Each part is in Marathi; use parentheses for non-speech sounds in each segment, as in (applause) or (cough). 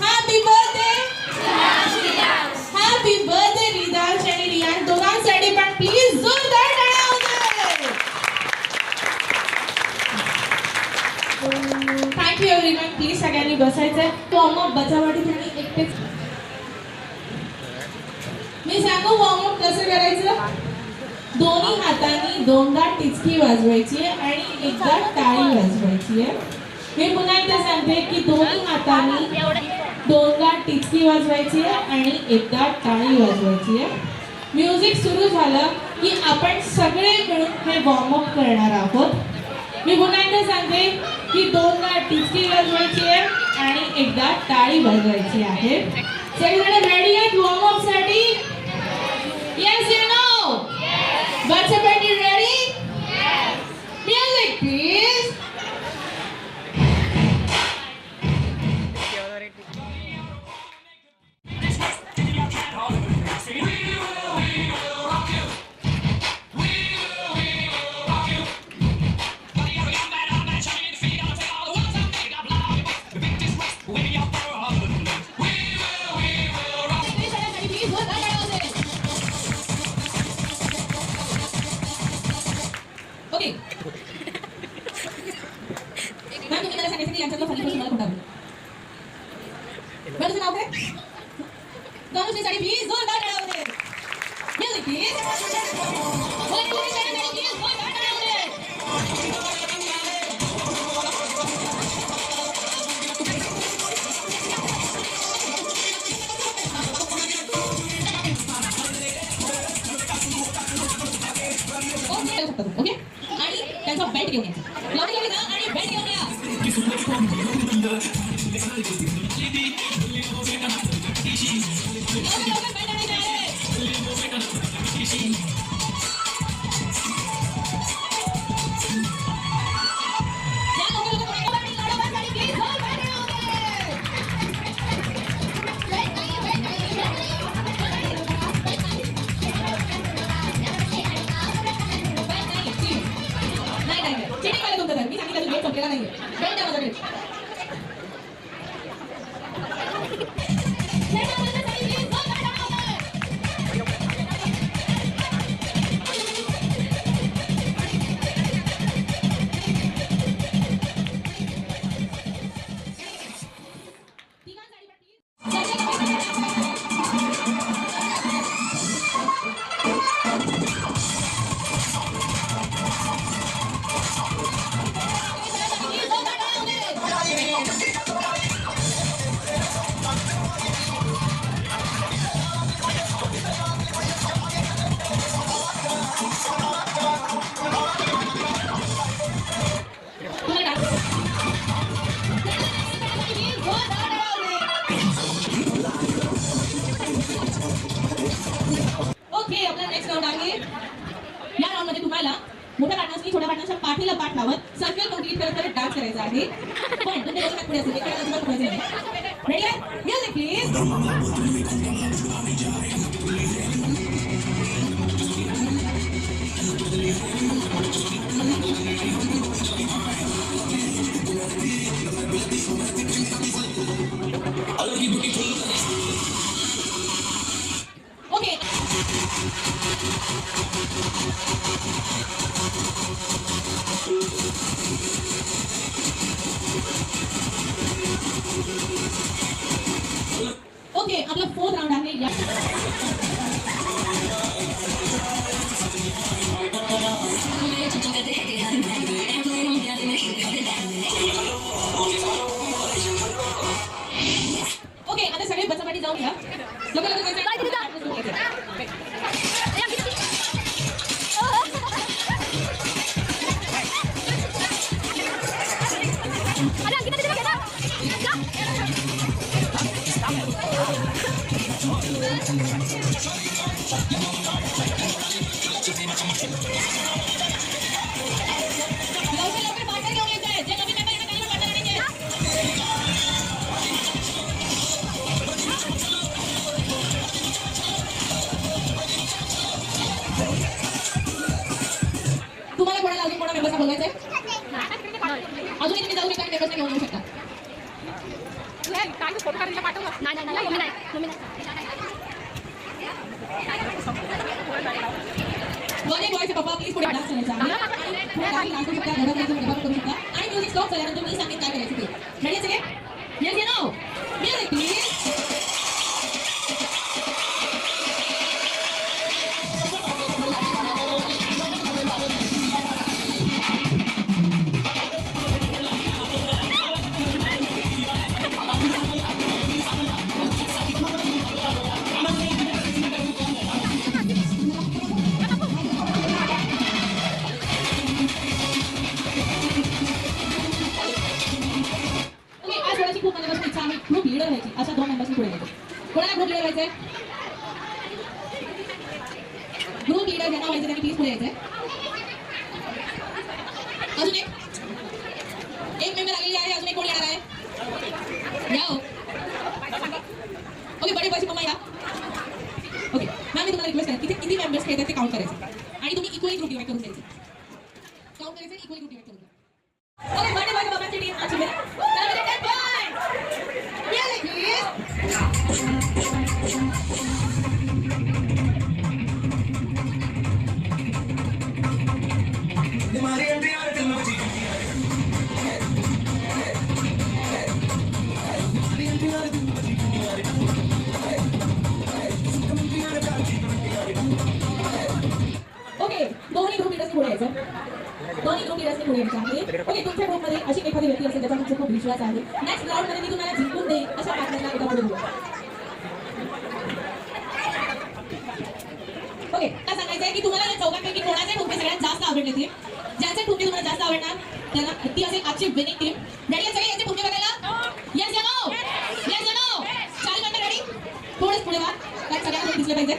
Happy birthday happy birthday Ridash आणि रियान दोघांसाठी पण प्लीज जोरदार टाळ्या होते थँक्यू एव्हरीवन प्लीज सगळ्यांनी बसायचंय वॉर्मअप बचावाटी तुम्ही एकटेच मी सांगू वॉर्मअप कसं करायचं? दोन्ही हातांनी दोनदा टिचकी वाजवायची आहे आणि एकदा टाळी वाजवायची आहे. मी पुन्हा एकदा सांगते की दोन्ही हाताने दोनदा टिचकी वाजवायची आहे आणि एकदा टाळी वाजवायची आहे. म्युझिक सुरू झालं की आपण सगळे मिळून हे वॉर्मअप करणार आहोत. मी पुन्हा एकदा सांगते की दोनदा टिचकी वाजवायची आहे आणि एकदा टाळी वाजवायची आहे. सगळीकडे रेडी आहेत वॉर्मअपसाठी? येस यू नो बस मला सांगायचं की यांच्यातलं फनी प्रश्न मला कोणता बरं तुझं नाव काय धनुश्री साडी प्लीज जोरदार टाळ्या होते म्युझिक प्लीज धनुश्री साडी प्लीज जोरदार टाळ्या होते ओके ओके आणि त्यांचा बेल्ट घेऊन यायचा लॉरी घेऊन जा आणि बेल्ट घेऊन या नाही. मी सांगितलं तुम्ही संपलेला नाहीये. बेल्ट द्या माझा पार्टनर्सनी पाठीला पाठ लावत सर्कल कंप्लीट करत करत डान्स करायचा आहे. पण म्हणजे तुमचे डोळे पुढे असेल एका अजिबात पुढे प्लीज ओके तुम्हाला कोणाला अजून कोणा मेंबर्सना बोलवायचंय अजूनही तुम्ही जाऊ शकता मेंबर्सना घेऊन येऊ शकता काय फोटो काढायला पाठवलं नाही नाही नाही मम्मी नाही मम्मी नाही दोन्ही बॉयचे पप्पा प्लीज पुढे डान्स करायचा आहे पुढे गावी डान्स करू शकता घरात जायचं डबा करू शकता आणि म्युझिक स्टॉप झाल्यानंतर मी सांगेन काय करायचं ते. रेडी सगळे? Yes you know music please group leader ज्यांना व्हायचं म्हणजे त्यांनी प्लीज पुढे यायचंय. अजून एक. एक मेंबर आलेली आहे अजून एक कोण येणार आहे? या हो. ओके बडे पैसे मम्मा या. ओके मॅम मी तुम्हाला रिक्वेस्ट करेन तिथे किती मेंबर्स खेळतात ते काउंट करायचे. आणि तुम्ही इक्वली ग्रुप डिवाइड करून द्यायचे काउंट करायचं इक्वली ग्रुप डिवाइड नेक्स्ट विश्वासमध्ये मी तुम्हाला जिंकून देईन अशा पार्टनरला एकदा पुढे ओके काय सांगायचं आहे की तुम्हाला या चौघांपैकी कोणाचे ठोके सगळ्यात जास्त आवडले ते ज्यांचे ठोके तुम्हाला जास्त आवडणार त्यांना ती असेल आजची विनिंग टीम रेडी आहे सगळे? याचे ठोके बघायला? यस या नो येस या नो चार मिनिटं रेडी थोडेच पुढे वा काय सगळ्यांना दिसले पाहिजे.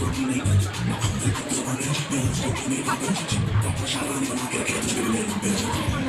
Thank you.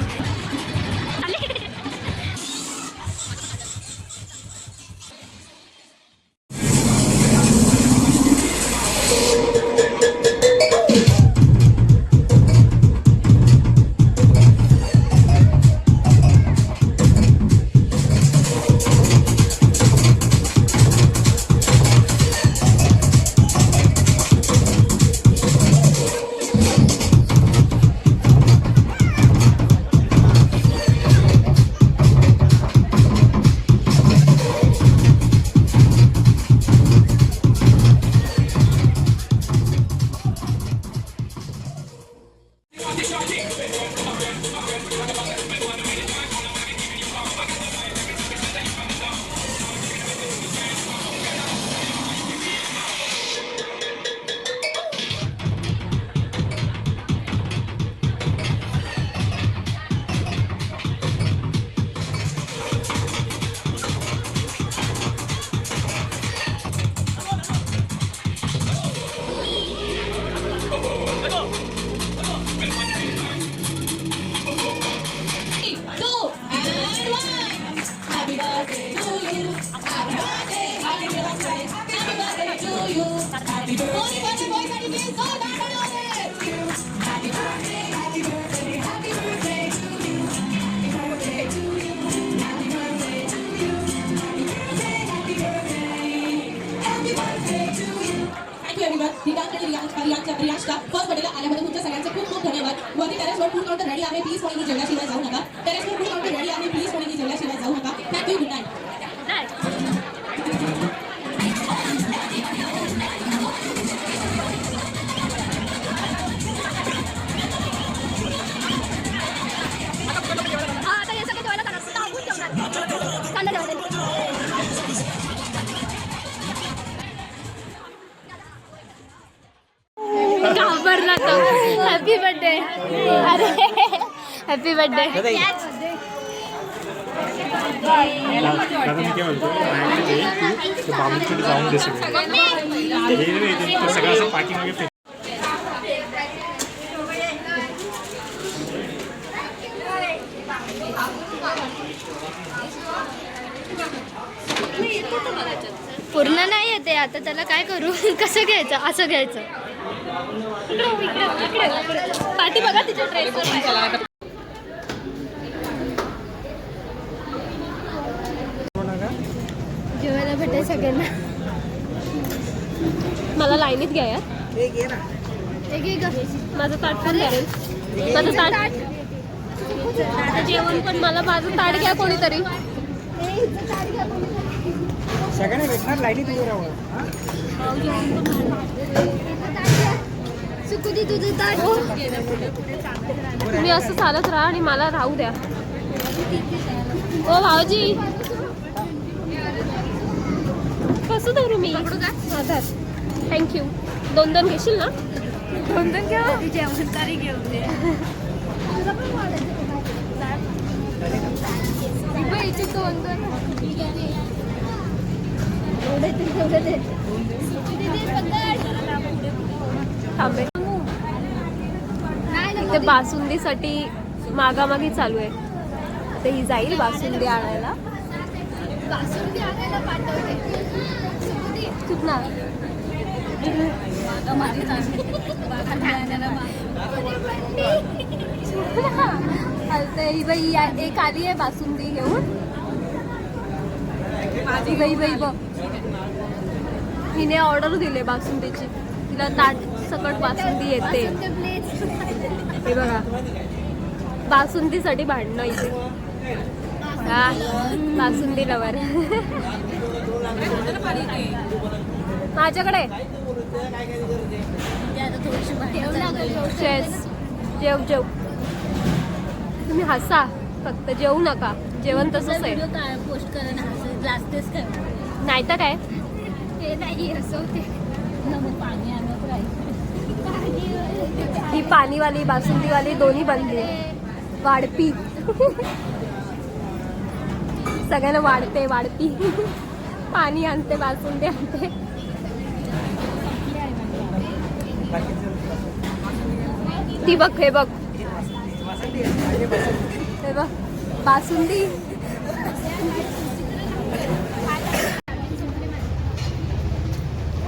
आल्यामध्ये तुमच्या सगळ्यांचे खूप खूप धन्यवाद वरती टेरेसवर फूड काउंटर रेडी आहे प्लीज कोणीही जेवल्याशिवाय जाऊ नका हॅपी बर्थडे जाऊन हे पूर्ण नाही येते आता त्याला काय करू? (laughs) कसं घ्यायचं? असं घ्यायचं. पाठी बघा तिच्या भेटेल सगळ्यांना. मला लाईनीत घ्या यार एक घे. माझं ताट पण. माझं ताट. जेवण पण मला माझं ताट घ्या कोणीतरी. सगळ्यांना भेटणार लाईनीत उभे राहू सुकुदी तुझं ताट. तुम्ही असं चालत राहा आणि मला राहू द्या. ओ भाऊजी. कसं धरू मी. आधार थँक्यू दोन दोन घेशील ना? दोन दोन घ्या जेवण तरी घेऊन दोन दोन थांबे इथे बासुंदीसाठी मागामागी चालू आहे. आता ही जाईल बासुंदी आणायला. बासुंदी आणायला पाठवते ना. आता ही बाई एक आली आहे बासुंदी घेऊन. ही बाई बाई बघ. हिने ऑर्डर दिले बासुंदीची. तिला ताट सकट बासुंदी येते. हे बघा. बासुंदीसाठी भांडणं इथे. हा बासुंदी लवर माझ्याकडे? जेव जेव. तुम्ही हसा. फक्त जेवू नका. जेवण तसंच आहे. पोस्ट नाही तर काय? ते नाही मग पाणी आणत ही पाणीवाली बासुंदीवाली दोन्ही बनली. वाढपी. सगळ्यांना वाढते वाढपी. पाणी आणते बासुंदी आणते. ती बघ हे बघ. हे बघ बासुंदी.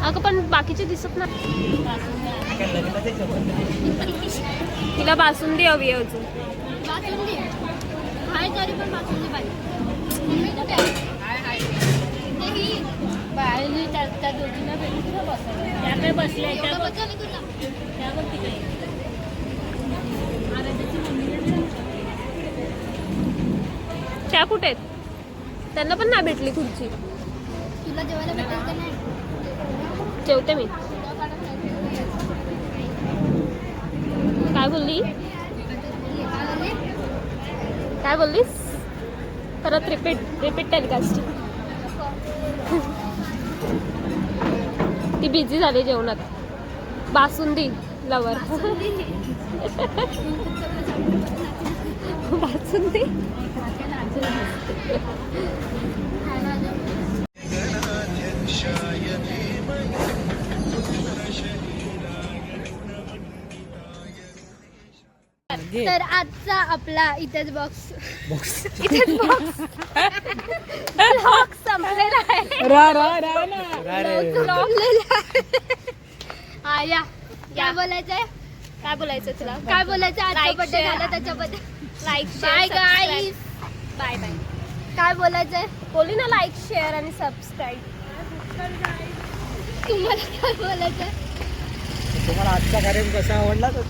अगं पण बाकीचे दिसत नाही. तिला बासुंदी हवी आहे अजून बासुंदी हाय तरी पण बासुंदी पाहिजे ते ही बाहेरली त्या दोघींना भेटून त्या काय बसल्या त्या तिकडे. त्या कुठे आहेत? त्यांना पण नाही भेटली खुर्ची. तुला जेवायला भेटेल का नाही? जेवते मी. काय बोलली? काय बोललीस? परत रिपीट रिपीट टेलिकास्ट ती बिझी झाली जेवणात. बासुंदी लवर बासुंदी? तर आजचा आपला इथेच बॉक्स इथेच बॉक्स संपलेला आहे रा रा रा ना. हा या. काय बोलायचंय? काय बोलायचं तुला? काय बोलायचं आजचा Like, share. झाला त्याच्याबद्दल. Like bye guys bye bye काय बोलायचंय? बोली ना लाईक शेअर आणि सबस्क्राईब तुम्हाला काय बोलायचंय? तुम्हाला आजचा कार्यक्रम कसा आवडला तर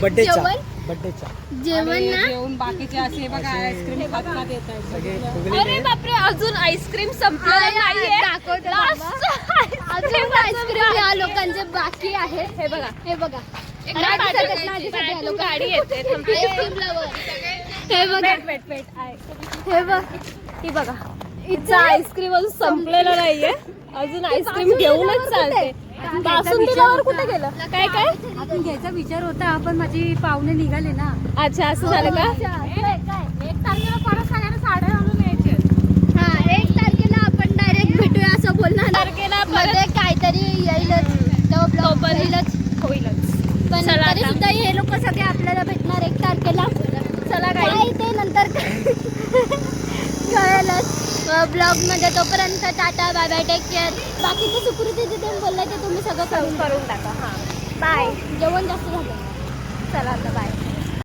बड्डेचा जेवण? बड्डेचा. जेवण ना? जेवण बाकीचे असे बघा आईस्क्रीम खात खात येत आहे सगळे अरे बापरे अजून आईस्क्रीम संपलेलं नाहीये. अजून आईस्क्रीम या लोकांचे बाकी आहे. हे बघा. हे बघा. गाडी येते. हे बघा. हे बघ. ही बघा. इथं आईस्क्रीम अजून संपलेलं नाहीये. अजून आईस्क्रीम घेऊनच चालते. बासुंदीवर कुठे गेलं? काय काय? आपण घ्यायचा विचार होता पण माझी पाहुणे निघाले ना. अच्छा असं झालं का? एक तारखेला परत सगळ्यांना साड्या आणून यायचे. हा एक तारखेला आपण डायरेक्ट भेटूया असं बोलणार. तारखेला मध्ये काहीतरी येईलच. येईलच. होईलच. पण तरी. सुद्धा हे लोक सगळे आपल्याला भेटणार एक तारखेला. चला काय ते नंतर कळेलच. ब्लॉगमध्ये तोपर्यंत tata bye bye take care बाकीचे सुकृती तिथे बोलले ते तुम्ही सगळं करून करून टाका. हा. बाय जेवण जास्त झालं. चला आता बाय